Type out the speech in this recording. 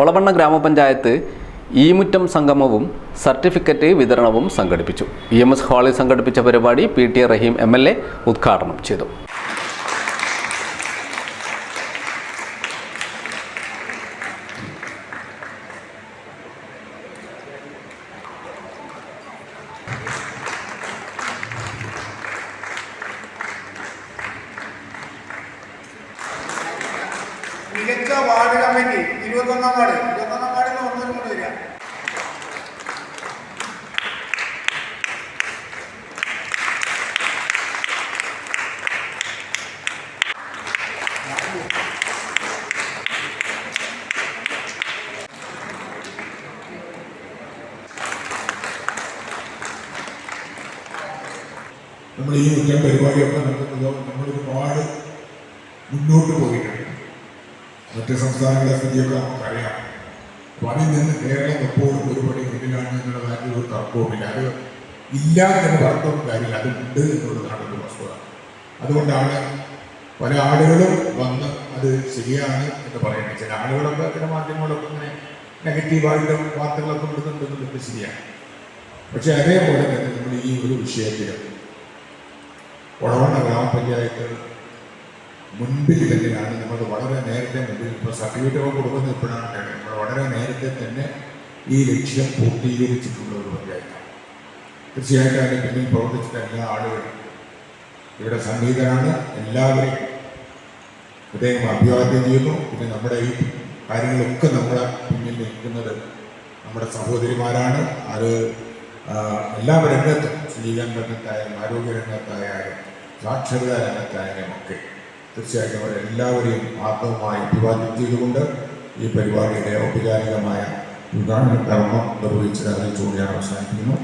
ഒളവണ്ണ ഗ്രാമപഞ്ചായത്ത് ഈമുറ്റം സംഗമവും സർട്ടിഫിക്കറ്റ് വിതരണവും സംഘടിപ്പിച്ചു. ഇ എം എസ് ഹാളിൽ സംഘടിപ്പിച്ച പരിപാടി P T Rahim M L A ഉദ്ഘാടനം ചെയ്തു. മികച്ച വാർഡ് കമ്മിറ്റി. ഇരുപത്തൊന്നാം വാർഡ്. ഇരുപത്തൊന്നാം വാർഡിൽ നിന്ന് ഒന്നും കൊണ്ട് വരിക. നമ്മൾ ഈ മുറ്റം പരിപാടിയൊക്കെ നടത്തുന്നത് നമ്മൾ ഒരുപാട് മുന്നോട്ട് പോയിട്ടുണ്ട്. മറ്റ് സംസ്ഥാനങ്ങളെ സ്ഥിതിയൊക്കെ നമുക്കറിയാം അപ്പൊ അതിൽ നിന്ന് കേരളം എപ്പോഴും ഒരുപടി മുന്നിലാണ് എന്നുള്ള കാര്യത്തിൽ ഒരു തർക്കവുമില്ല. അത് ഇല്ല എന്ന് പറഞ്ഞൊന്നും കാര്യമില്ല. അത് ഉണ്ട് എന്നുള്ളതാണ് ഒരു വസ്തുത. അതുകൊണ്ടാണ് പല ആളുകളും വന്ന് അത് ശരിയാണ് എന്ന് പറയുന്നത്. ചില ആളുകളൊക്കെ ചില മാധ്യമങ്ങളൊക്കെ ഇങ്ങനെ നെഗറ്റീവായിട്ട് വാർത്തകളൊക്കെ വിടുന്നുണ്ടെന്നുള്ളത് ശരിയാണ്. പക്ഷെ അതേപോലെ തന്നെ നമ്മൾ ഈ ഒരു വിഷയത്തിൽ ഒളവണ്ണ ഗ്രാമപഞ്ചായത്ത് മുൻപിൽ തന്നെയാണ് നമ്മൾ വളരെ നേരത്തെ മുമ്പിൽ ഇപ്പോൾ സർട്ടിഫിക്കറ്റ് കൊടുക്കുന്ന ഇപ്പോഴാണ്. നമ്മൾ വളരെ നേരത്തെ തന്നെ ഈ ലക്ഷ്യം പൂർത്തീകരിച്ചിട്ടുള്ള ഒരു പഞ്ചായത്താണ്. തീർച്ചയായിട്ടും അതിന്റെ പിന്നിൽ പ്രവർത്തിച്ചിട്ട് എല്ലാ ആളുകളും ഇവിടെ സംഗീതനാണ് എല്ലാവരെയും അദ്ദേഹം അഭിവാദ്യം ചെയ്യുന്നു. പിന്നെ നമ്മുടെ ഈ കാര്യങ്ങളൊക്കെ നമ്മുടെ പിന്നിൽ നിൽക്കുന്നത് നമ്മുടെ സഹോദരിമാരാണ്. അത് എല്ലാ രംഗത്തും സ്ത്രീകരണ രംഗത്തായാലും ആരോഗ്യ രംഗത്തായാലും സാക്ഷരതാ രംഗത്തായാലും ഒക്കെ തീർച്ചയായിട്ടും അവരെല്ലാവരെയും ആത്മവുമായി അഭിവാദ്യം ചെയ്തുകൊണ്ട് ഈ പരിപാടിയുടെ ഔപചാരികമായ ഉദ്ഘാടന കർമ്മം നിർവഹിച്ചത് അറിയിച്ചുകൊണ്ട് ഞാൻ അവസാനിപ്പിക്കുന്നു.